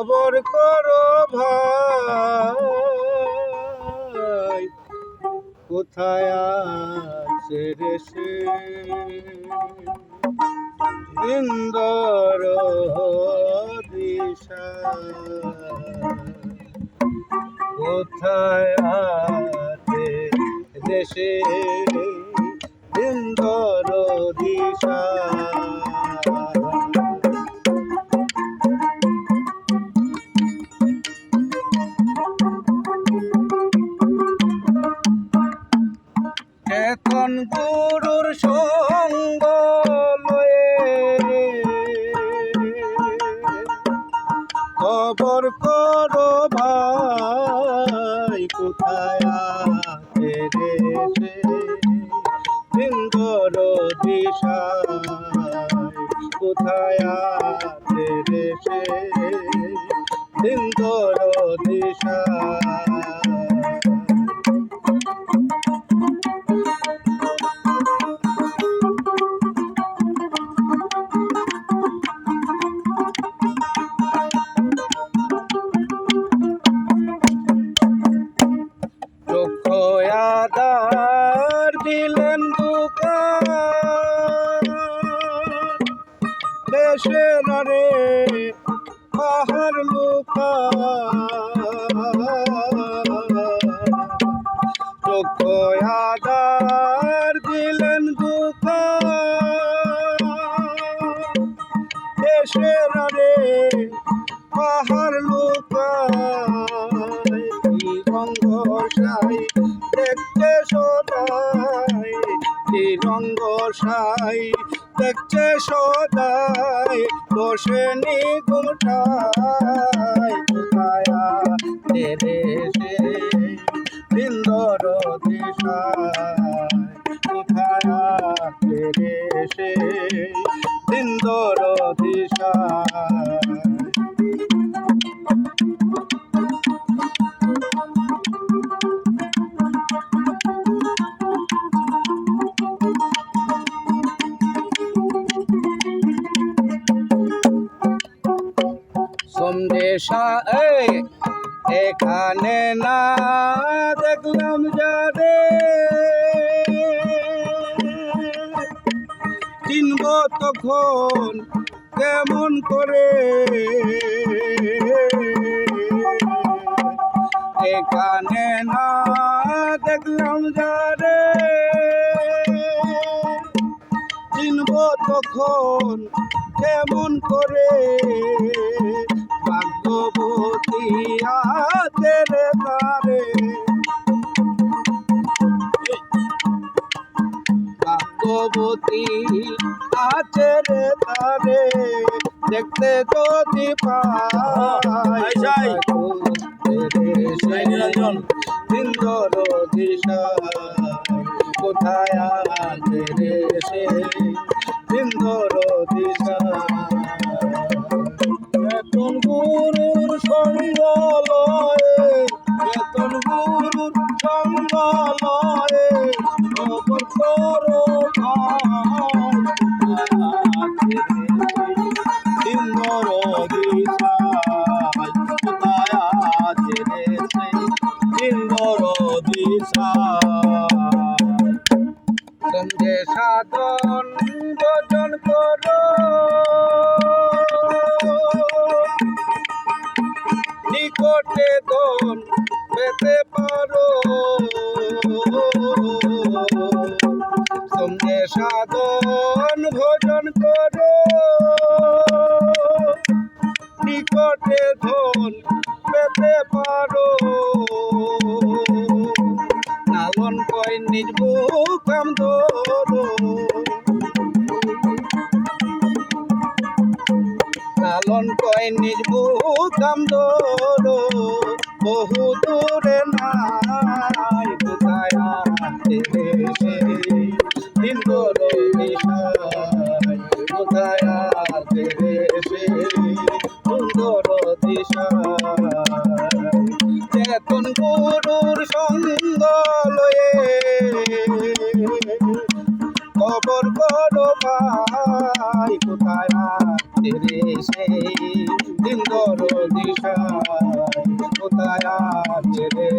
খবর করো ভাই। কোথায় আছে রে সে? ইন্দর কোথায় আছে দেশে গুরুর সঙ্গ খবর করো ভাই, কোথায় আছে রে সে? দিশা কোথায় আছে রে সে? দিশা দেশে রে পাহাড় লুকা। চক্ষয়াদার দিলেন দুকান দেশে রে পাহাড় লুকায় কি রঙ্গ সাই দেখতে সদাই কি দেখতে সদাই বসে নি ঘুমটাই কোথায়া তেরে সে সুন্দর দিশায়। তেরে সে এখানে না দেখলাম যারে চিনব তখন কেমন করে? এখানে না দেখলাম যারে চিনব তখন কেমন করে? ভাগ্যবতী আছের তারে দেখতে যদি পাই সুন্দর দিশা কোথায় আছে রে সে? সুন্দর দিশা। বেতন গুরুর সন্ধে সাধন ভজন করো নিকটে দন পেতে পারো সন্ধে সাধন ভজন করো। নিকটে ধন পেতে পারো। নালন কয় নিজ বুকাম ধরো লালন কয় নিজ বুকাম ধরো বহু দূরে নাই, কোথায় আছে সে? ইন্দর দিশায় কোথায় আছে সুন্দর চেতন গুরুর সঙ্গ লয়ে খবর করো ভাই, কোথায় রে সেই দিন দর দিশায় কোথায় রে